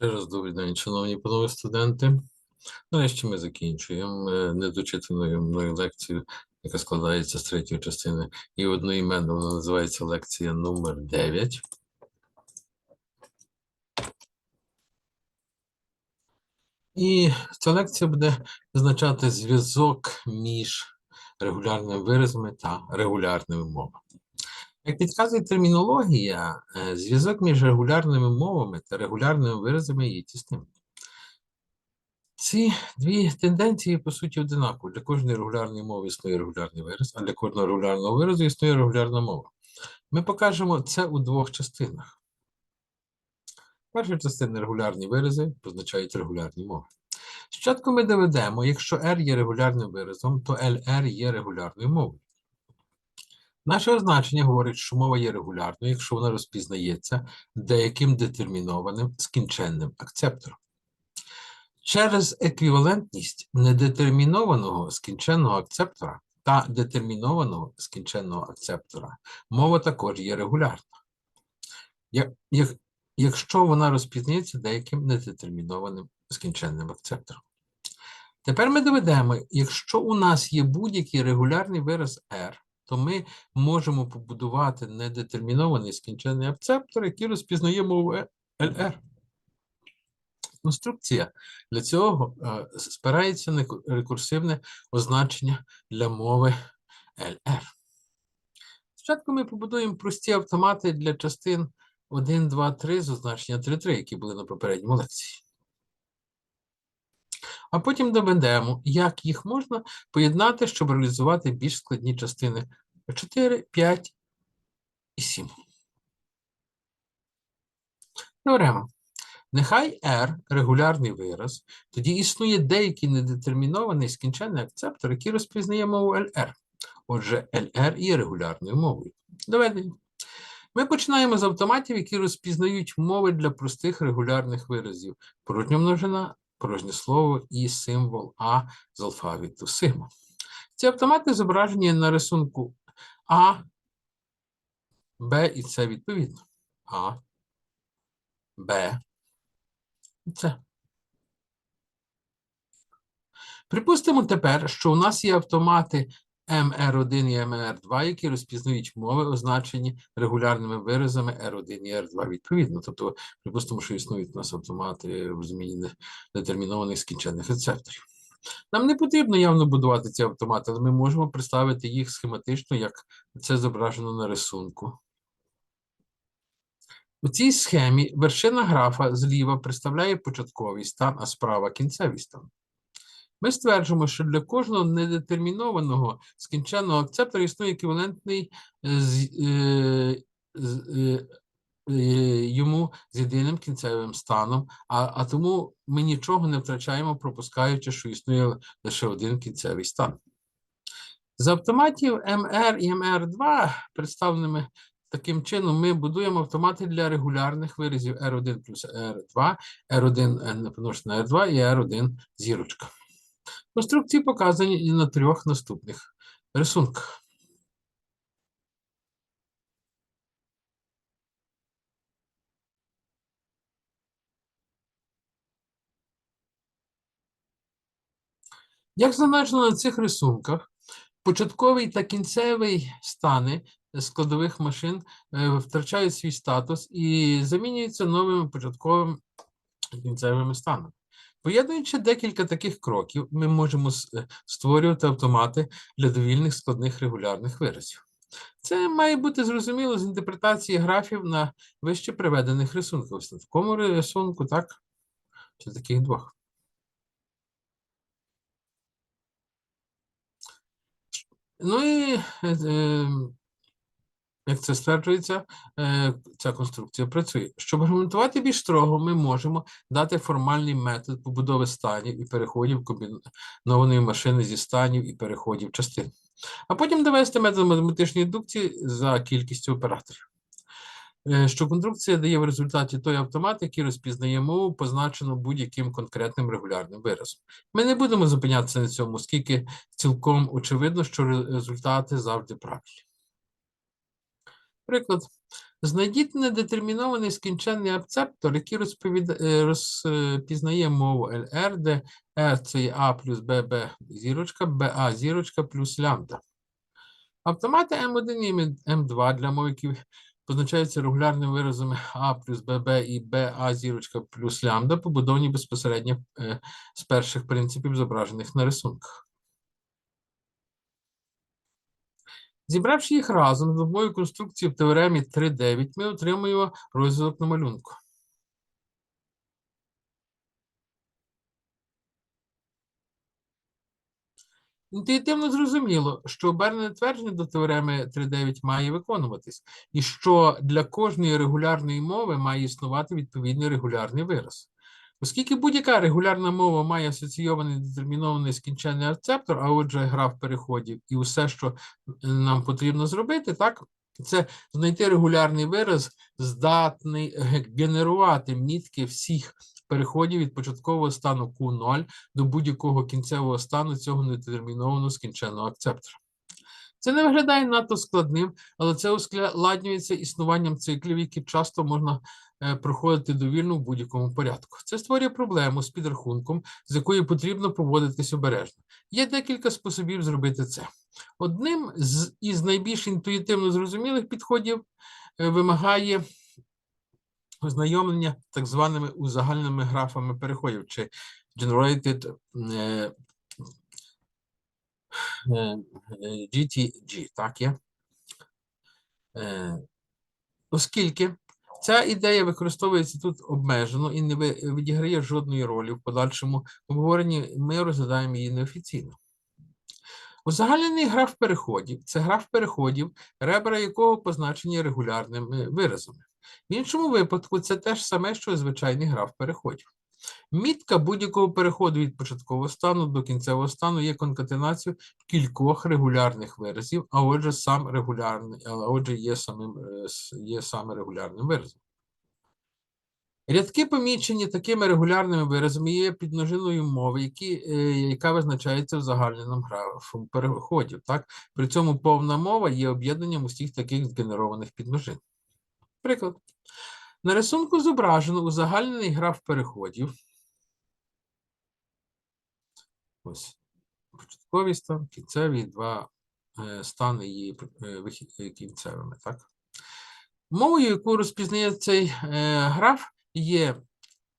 Ще раз добрий день, шановні панове студенти. Нарешті ми закінчуємо е, недочитаною мною лекцію, яка складається з третьої частини, і одноіменно вона називається лекція номер 9. І ця лекція буде визначати зв'язок між регулярними виразами та регулярними мовами. Як підказує термінологія, е, зв'язок між регулярними мовами та регулярними виразами є тісним. Ці дві тенденції, по суті, одинакові. Для кожної регулярної мови існує регулярний вираз, а для кожного регулярного виразу існує регулярна мова. Ми покажемо це у двох частинах. Перша частина регулярні вирази позначають регулярні мови. Спочатку ми доведемо, якщо R є регулярним виразом, то LR є регулярною мовою. Наше означення говорить, що мова є регулярною, якщо вона розпізнається деяким детермінованим скінченним акцептором. Через еквівалентність недетермінованого скінченного акцептора та детермінованого скінченного акцептора мова також є регулярна. Як, як, якщо вона розпізнається деяким недетермінованим скінченним акцептором. Тепер ми доведемо, якщо у нас є будь-який регулярний вираз R, то ми можемо побудувати недетермінований скінчений акцептор, який розпізнає мову е- LR. Конструкція для цього е, спирається на рекурсивне означення для мови LR. Спочатку ми побудуємо прості автомати для частин 1, 2, 3 з означення 3, 3, які були на попередньому лекції. А потім доведемо, як їх можна поєднати, щоб реалізувати більш складні частини 4, 5 і 7. Теорема. Нехай R регулярний вираз, тоді існує деякий недетермінований скінченний акцептор, який розпізнає мову LR. Отже, LR є регулярною мовою. Доведення. Ми починаємо з автоматів, які розпізнають мови для простих регулярних виразів. Порожня множина, порожнє слово і символ А з алфавіту сигма. Ці автомати зображені на рисунку А, Б і С відповідно. А, Б і С. Припустимо тепер, що у нас є автомати MR1 і MR2, які розпізнають мови, означені регулярними виразами R1 і R2 відповідно. Тобто, припустимо, що існують у нас автомати в зміні детермінованих скінченних рецепторів. Нам не потрібно явно будувати ці автомати, але ми можемо представити їх схематично, як це зображено на рисунку. У цій схемі вершина графа зліва представляє початковий стан, а справа кінцевий стан. Ми стверджуємо, що для кожного недетермінованого скінченного акцептора існує еквівалентний е, з, е, з, е, е, йому з єдиним кінцевим станом, а, а тому ми нічого не втрачаємо, пропускаючи, що існує лише один кінцевий стан. З автоматів MR і MR2, представленими таким чином, ми будуємо автомати для регулярних виразів R1 плюс R2, R1 помножити на R2 і R1 зірочка. Конструкції показані і на трьох наступних рисунках. Як зазначено на цих рисунках, початковий та кінцевий стани складових машин е, втрачають свій статус і замінюються новими початковими кінцевими станами. Поєднуючи декілька таких кроків, ми можемо е, створювати автомати для довільних складних регулярних виразів. Це має бути зрозуміло з інтерпретації графів на вище приведених рисунках. На такому рисунку, так? Чи таких двох. Ну і е, е, як це стверджується, е, ця конструкція працює. Щоб аргументувати більш строго, ми можемо дати формальний метод побудови станів і переходів комбінованої машини зі станів і переходів частин. А потім довести метод математичної індукції за кількістю операторів. Е, Що конструкція дає в результаті той автомат, який розпізнає мову, позначену будь-яким конкретним регулярним виразом. Ми не будемо зупинятися на цьому, оскільки цілком очевидно, що результати завжди правильні. Приклад. Знайдіть недетермінований скінченний акцептор, який е, розпізнає мову LR, де R це є A плюс BB зірочка, BA зірочка плюс лямбда. Автомати М1 і М2 для мов, які позначаються регулярними виразами А плюс ББ і БА зірочка плюс лямбда, побудовані безпосередньо е, з перших принципів, зображених на рисунках. Зібравши їх разом з допомогою конструкції в теоремі 3.9, ми отримуємо розвиток на малюнку. Інтуїтивно зрозуміло, що обернене твердження до теореми 3.9 має виконуватись, і що для кожної регулярної мови має існувати відповідний регулярний вираз. Оскільки будь-яка регулярна мова має асоційований детермінований скінченний акцептор, а отже, граф переходів, і все, що е, нам потрібно зробити, так, це знайти регулярний вираз, здатний генерувати мітки всіх переходів від початкового стану Q0 до будь-якого кінцевого стану цього недетермінованого скінченного акцептора. Це не виглядає надто складним, але це ускладнюється існуванням циклів, які часто можна проходити довільно в будь-якому порядку. Це створює проблему з підрахунком, з якою потрібно поводитись обережно. Є декілька способів зробити це. Одним з із найбільш інтуїтивно зрозумілих підходів е, вимагає ознайомлення так званими узагальненими графами переходів, чи generated е, е, е, GTG, так є? Е, Оскільки ця ідея використовується тут обмежено і не відіграє жодної ролі в подальшому обговоренні, ми розглядаємо її неофіційно. Узагальнений граф переходів це граф переходів, ребра якого позначені регулярними виразами. В іншому випадку це те ж саме, що звичайний граф переходів. Мітка будь-якого переходу від початкового стану до кінцевого стану є конкатенацією кількох регулярних виразів, а отже, сам регулярний, а отже, є самим е, є саме регулярним виразом. Рядки, помічені такими регулярними виразами, є підмножиною мови, які, е, яка визначається узагальненим графом переходів. Так? При цьому повна мова є об'єднанням усіх таких згенерованих підмножин. Приклад. На рисунку зображено узагальнений граф переходів. Ось початковий стан, кінцевий, два е, стани е, вихід- е, кінцевими. Так? Мовою, яку розпізнає цей граф, є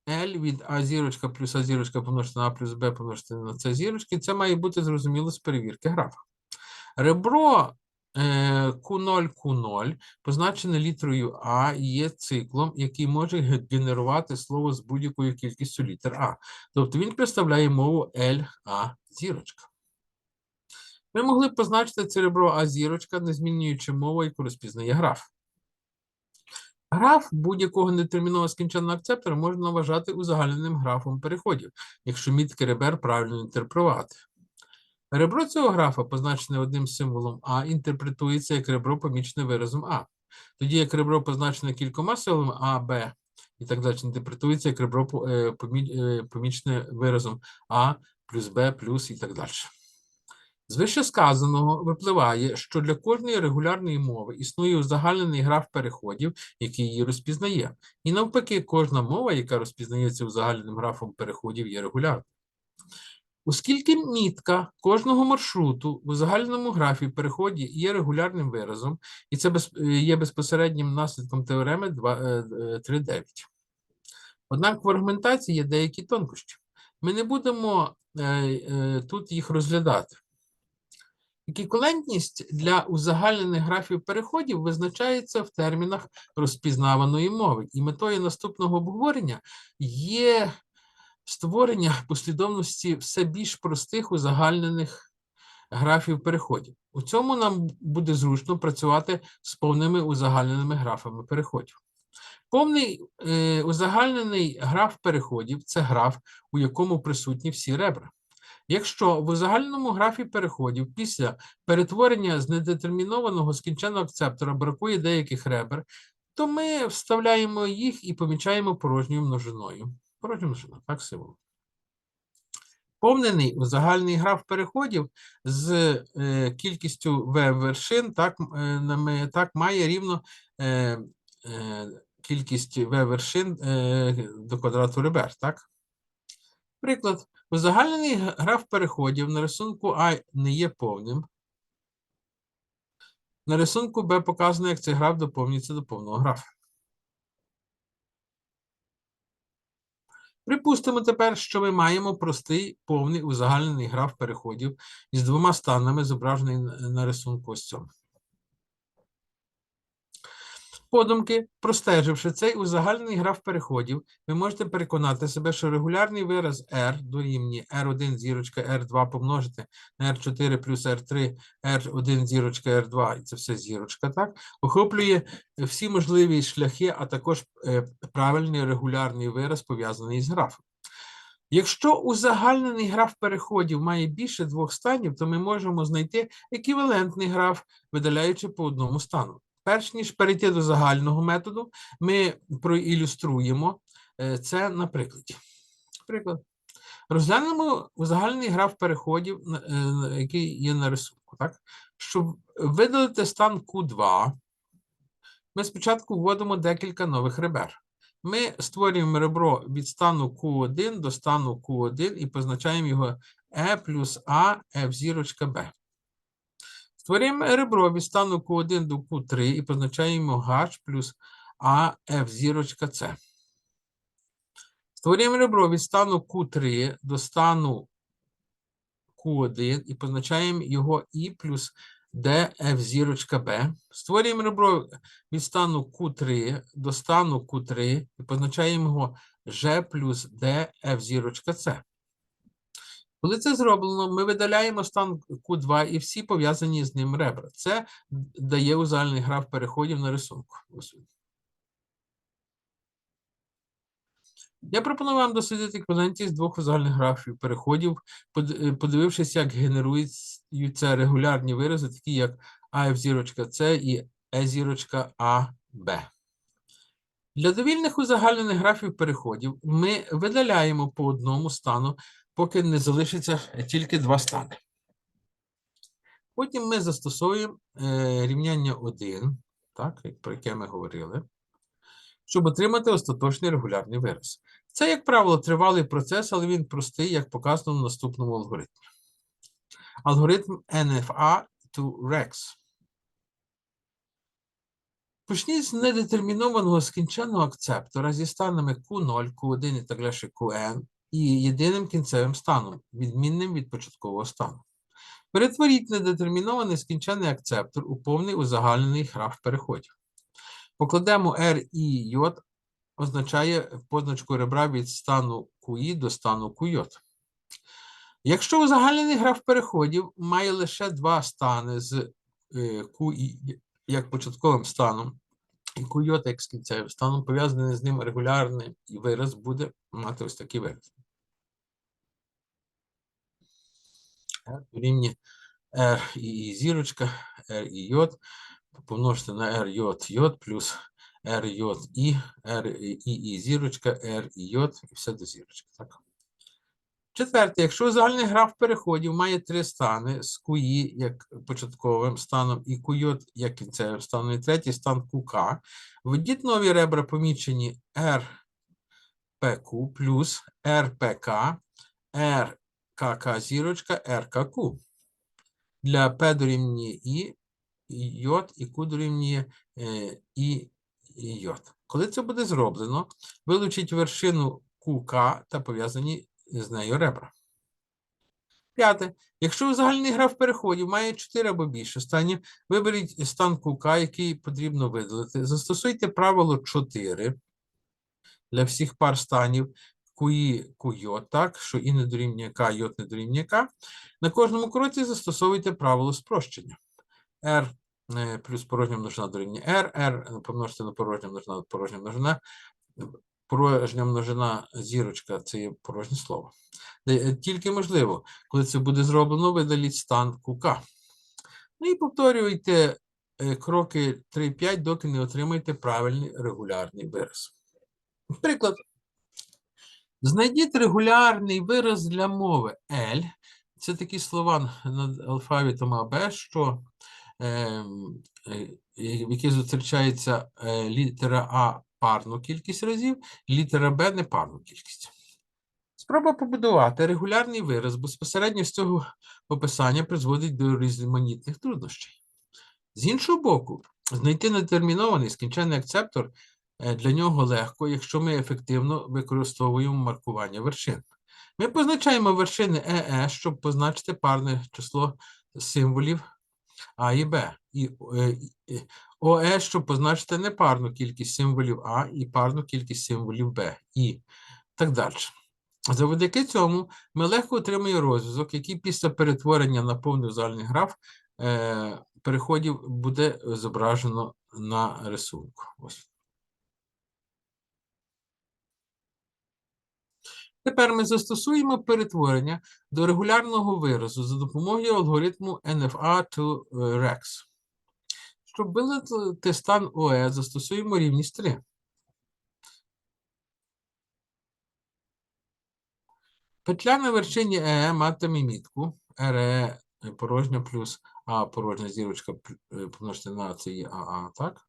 L від А зірочка плюс А зірочка помножити на А плюс Б помножити на С зірочки. Це має бути зрозуміло з перевірки графа. Ребро Q0 Q0 позначене літерою А є циклом, який може ге- генерувати слово з будь-якою кількістю літер А. Тобто він представляє мову L А зірочка. Ми могли б позначити це ребро А зірочка, не змінюючи мову, яку розпізнає граф. Граф будь-якого нетермінового скінченного акцептора можна вважати узагальненим графом переходів, якщо мітки ребер правильно інтерпретувати. Ребро цього графа, позначене одним символом А, інтерпретується як ребро помічене виразом А. Тоді як ребро позначене кількома символами А, Б і так далі, інтерпретується як ребро е, е, помічене виразом А плюс Б плюс і так далі. З вищесказаного випливає, що для кожної регулярної мови існує узагальнений граф переходів, який її розпізнає. І навпаки, кожна мова, яка розпізнається узагальненим графом переходів, є регулярною. Оскільки мітка кожного маршруту в узагальненому графі переході є регулярним виразом, і це е, є безпосереднім наслідком теореми 3.9. Однак в аргументації є деякі тонкощі. Ми не будемо е, е, тут їх розглядати. Еквівалентність для узагальнених графів переходів визначається в термінах розпізнаваної мови, і метою наступного обговорення є створення послідовності все більш простих узагальнених графів переходів. У цьому нам буде зручно працювати з повними узагальненими графами переходів. Повний е, узагальнений граф переходів це граф, у якому присутні всі ребра. Якщо в узагальненому графі переходів після перетворення з недетермінованого скінченого акцептора бракує деяких ребер, то ми вставляємо їх і помічаємо порожньою множиною. Порожньою множиною, так символ. Повнений узагальний граф переходів з е, кількістю v вершин так, е, так має рівно е, кількість v вершин до квадрату ребер, так? Приклад. Узагальнений г- граф переходів на рисунку А не є повним. На рисунку Б показано, як цей граф доповнюється до повного графа. Припустимо тепер, що ми маємо простий повний узагальнений граф переходів із двома станами, зображений на- рисунку ось цьому. Подумки, простеживши цей узагальнений граф переходів, ви можете переконати себе, що регулярний вираз R дорівнює R1 зірочка R2 помножити на R4 плюс R3, R1 зірочка R2, і це все зірочка, так, охоплює всі можливі шляхи, а також е, правильний регулярний вираз, пов'язаний з графом. Якщо узагальнений граф переходів має більше двох станів, то ми можемо знайти еквівалентний граф, видаляючи по одному стану. Перш ніж перейти до загального методу, ми проілюструємо е, це на прикладі. Приклад. Розглянемо узагальнений граф переходів, е, який є на рисунку. Так? Щоб видалити стан Q2, ми спочатку вводимо декілька нових ребер. Ми створюємо ребро від стану Q1 до стану Q1 і позначаємо його E плюс A, F зірочка B. Створюємо ребро від стану Q1 до Q3 і позначаємо H плюс A, F зірочка C. Створюємо ребро від стану Q3 до стану Q1 і позначаємо його I плюс D, F зірочка B. Створюємо ребро від стану Q3 до стану Q3 і позначаємо його G плюс D, F зірочка C. Коли це зроблено, ми видаляємо стан Q2 і всі пов'язані з ним ребра. Це дає узагальний граф переходів на рисунку. Я пропоную вам дослідити еквівалентність двох узагальних графів переходів, подивившись, як генеруються регулярні вирази, такі як AF зірочка C і E зірочка AB. Для довільних узагальнених графів переходів ми видаляємо по одному стану, поки не залишиться тільки два стани. Потім ми застосовуємо е, рівняння 1, так, про яке ми говорили, щоб отримати остаточний регулярний вираз. Це, як правило, тривалий процес, але він простий, як показано в наступному алгоритмі. Алгоритм NFA to REX. Почніть з недетермінованого скінченного акцептора зі станами Q0, Q1 і так далі Qn і єдиним кінцевим станом, відмінним від початкового стану. Перетворіть недетермінований скінчений акцептор у повний узагальнений граф переходів. Покладемо R і J означає позначку ребра від стану QI до стану QJ. Якщо узагальнений граф переходів має лише два стани з е, QI як початковим станом, і QJ як з кінцевим станом, пов'язаний з ним регулярний вираз буде мати ось такий вираз. R дорівнює R і зірочка, R і J помножити на R J J плюс R J І, R і зірочка, R і J і все до зірочки. Так? Четверте, якщо загальний граф переходів має три стани з QI як початковим станом і QJ як кінцевим станом, і третій стан QK, введіть нові ребра помічені RPQ плюс RPK, RKK зірочка, RKQ. Для P дорівнює І, J, і Q дорівнює е, І, J. Коли це буде зроблено, вилучіть вершину QK та пов'язані з нею ребра. П'яте. Якщо загальний граф переходів має 4 або більше станів, виберіть стан QK, який потрібно видалити. Застосуйте правило 4 для всіх пар станів QI, QJ, так, що і не дорівнює К, J не дорівнює К. На кожному кроці застосовуйте правило спрощення. R е, плюс порожня множина дорівнює R, R помножити на порожня множина порожня множина. Порожня множина зірочка це є порожнє слово. Е, е, Тільки можливо, коли це буде зроблено, видаліть стан кука. Ну і повторюйте е, кроки 3-5, доки не отримаєте правильний регулярний вираз. Приклад. Знайдіть регулярний вираз для мови L. Це такі слова над алфавітом АБ, що ем, е, в якій зустрічається е, літера А парну кількість разів, літера Б непарну кількість. Спроба побудувати регулярний вираз безпосередньо з цього описання призводить до різноманітних труднощів. З іншого боку, знайти нетермінований скінченний акцептор е, для нього легко, якщо ми ефективно використовуємо маркування вершин. Ми позначаємо вершини ЕЕ, щоб позначити парне число символів А і Б, і е, ОЕ, щоб позначити непарну кількість символів А і парну кількість символів Б, і так далі. Завдяки цьому ми легко отримуємо розв'язок, який після перетворення на повний загальний граф е, переходів буде зображено на рисунку. Ось. Тепер ми застосуємо перетворення до регулярного виразу за допомогою алгоритму NFA to е, REX. Щоб вилити стан ОЕ, застосуємо рівність 3. Петля на вершині ЕЕ матиме мітку РЕ порожня плюс А порожня зірочка е, помножити на це є АА, так?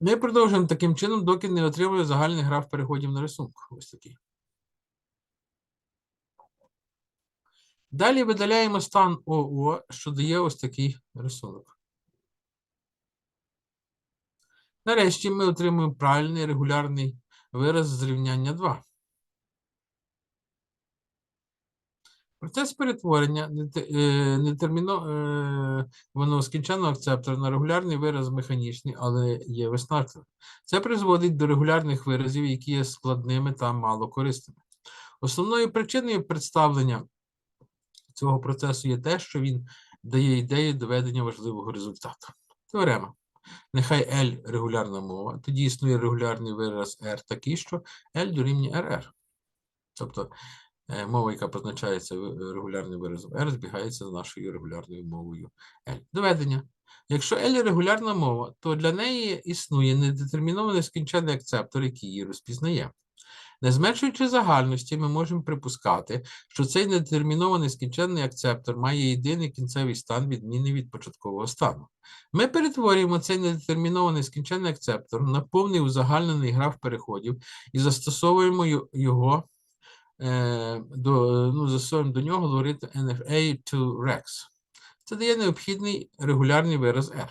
Ми продовжуємо таким чином, доки не отримує загальний граф переходів на рисунку. Ось такий. Далі видаляємо стан ОО, що дає ось такий рисунок. Нарешті ми отримуємо правильний регулярний вираз з рівняння 2. Процес перетворення нете- е, скінченого акцептора на регулярний вираз механічний, але є виснажливим. Це призводить до регулярних виразів, які є складними та малокорисними. Основною причиною представлення цього процесу є те, що він дає ідею доведення важливого результату. Теорема. Нехай L регулярна мова, тоді існує регулярний вираз R такий, що L дорівнює RR. Тобто е, мова, яка позначається регулярним виразом R, збігається з нашою регулярною мовою L. Доведення. Якщо L регулярна мова, то для неї існує недетермінований скінчений акцептор, який її розпізнає. Не зменшуючи загальності, ми можемо припускати, що цей недетермінований скінченний акцептор має єдиний кінцевий стан, відмінний від початкового стану. Ми перетворюємо цей недетермінований скінченний акцептор на повний узагальнений граф переходів і застосовуємо його е, до, ну, застосовуємо до нього алгоритм NFA to REX. Це дає необхідний регулярний вираз R.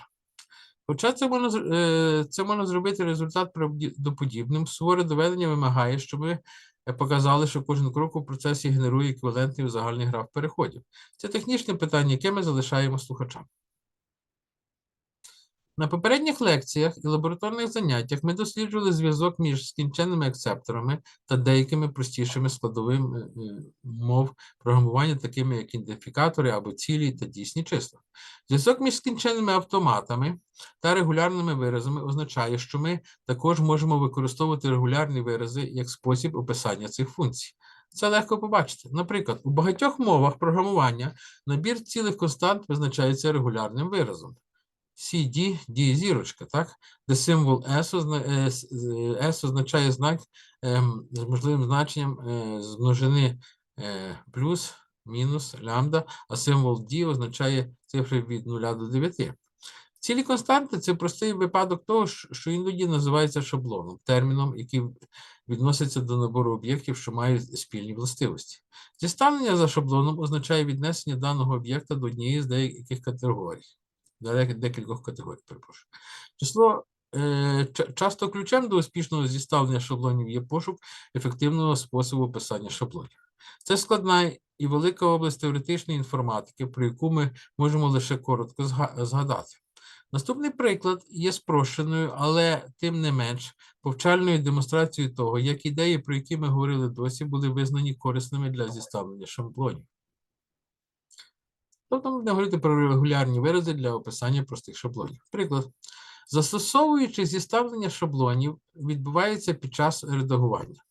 Хоча це можна, е, це можна зробити результат правдоподібним, суворе доведення вимагає, щоб ми е, показали, що кожен крок у процесі генерує еквівалентний загальний граф переходів. Це технічне питання, яке ми залишаємо слухачам. На попередніх лекціях і лабораторних заняттях ми досліджували зв'язок між скінченними акцепторами та деякими простішими складовими е, мов програмування, такими як ідентифікатори або цілі та дійсні числа. Зв'язок між скінченими автоматами та регулярними виразами означає, що ми також можемо використовувати регулярні вирази як спосіб описання цих функцій. Це легко побачити. Наприклад, у багатьох мовах програмування набір цілих констант визначається регулярним виразом. CD, D зірочка, так? Де символ S, е, е, S означає знак ем, з можливим значенням е, з множини плюс, мінус, лямбда, а символ D означає цифри від 0 до 9. Цілі константи це простий випадок того, що іноді називається шаблоном, терміном, який відноситься до набору об'єктів, що мають спільні властивості. Зіставлення за шаблоном означає віднесення даного об'єкта до однієї з деяких категорій. Декількох категорій, перепрошую. Число е, часто ключем до успішного зіставлення шаблонів є пошук ефективного способу писання шаблонів. Це складна і велика область теоретичної інформатики, про яку ми можемо лише коротко згадати. Наступний приклад є спрощеною, але тим не менш повчальною демонстрацією того, як ідеї, про які ми говорили досі, були визнані корисними для зіставлення шаблонів. Тобто ми будемо говорити про регулярні вирази для описання простих шаблонів. Приклад. Застосовуючи зіставлення шаблонів, відбувається під час редагування.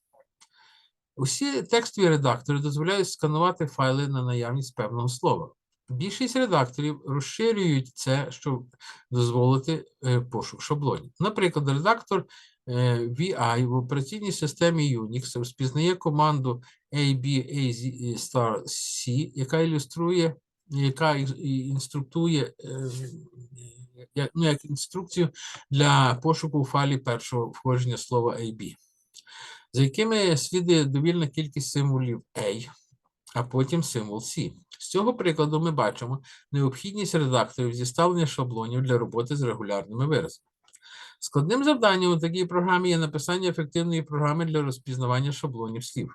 Усі текстові редактори дозволяють сканувати файли на наявність певного слова. Більшість редакторів розширюють це, щоб дозволити е, пошук шаблонів. Наприклад, редактор е, VI в операційній системі Unix розпізнає команду ABAZ-C, яка ілюструє яка інструктує, е, ну, як інструкцію для пошуку у файлі першого входження слова AB, за якими слідує довільна кількість символів A, а потім символ C. З цього прикладу ми бачимо необхідність редакторів зіставлення шаблонів для роботи з регулярними виразами. Складним завданням у такій програмі є написання ефективної програми для розпізнавання шаблонів слів.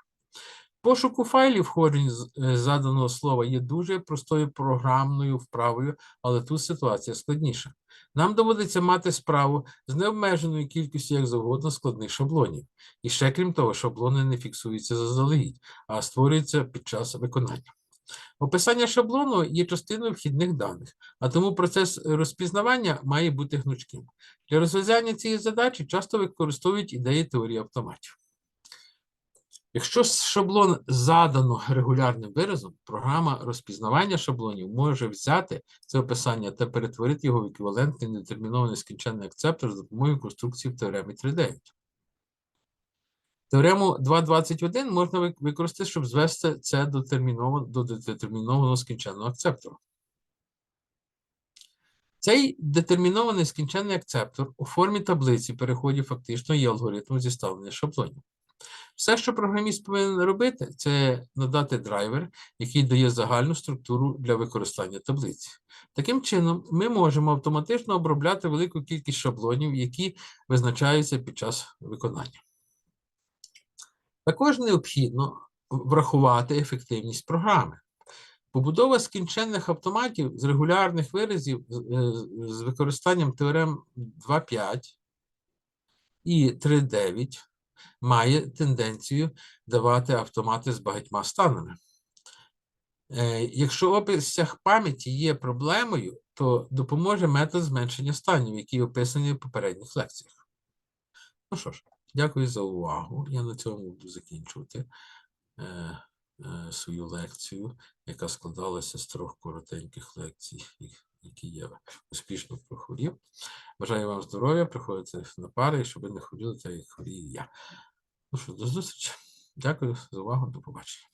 Пошук у файлі входжень заданого слова є дуже простою програмною вправою, але тут ситуація складніша. Нам доводиться мати справу з необмеженою кількістю як завгодно складних шаблонів. І ще крім того, шаблони не фіксуються заздалегідь, а створюються під час виконання. Описання шаблону є частиною вхідних даних, а тому процес розпізнавання має бути гнучким. Для розв'язання цієї задачі часто використовують ідеї теорії автоматів. Якщо шаблон задано регулярним виразом, програма розпізнавання шаблонів може взяти це описання та перетворити його в еквівалентний нетермінований скінченний акцептор за допомогою конструкції в теоремі 3.9. Теорему 2.21 можна використати, щоб звести це до, детермінованого скінченного акцептору. Цей детермінований скінченний акцептор у формі таблиці переходів фактично є алгоритмом зіставлення шаблонів. Все, що програміст повинен робити, це надати драйвер, який дає загальну структуру для використання таблиці. Таким чином, ми можемо автоматично обробляти велику кількість шаблонів, які визначаються під час виконання. Також необхідно врахувати ефективність програми. Побудова скінченних автоматів з регулярних виразів з- е, використанням теорем 2.5 і 3.9 має тенденцію давати автомати з багатьма станами. Е, Якщо обсяг пам'яті є проблемою, то допоможе метод зменшення станів, який описаний в попередніх лекціях. Ну що ж, дякую за увагу. Я на цьому буду закінчувати е, е, свою лекцію, яка складалася з трьох коротеньких лекцій, які я успішно прохворів. Бажаю вам здоров'я, приходите на пари, щоб ви не хворіли, так, як хворію я. Ну що, до зустрічі. Дякую за увагу, до побачення.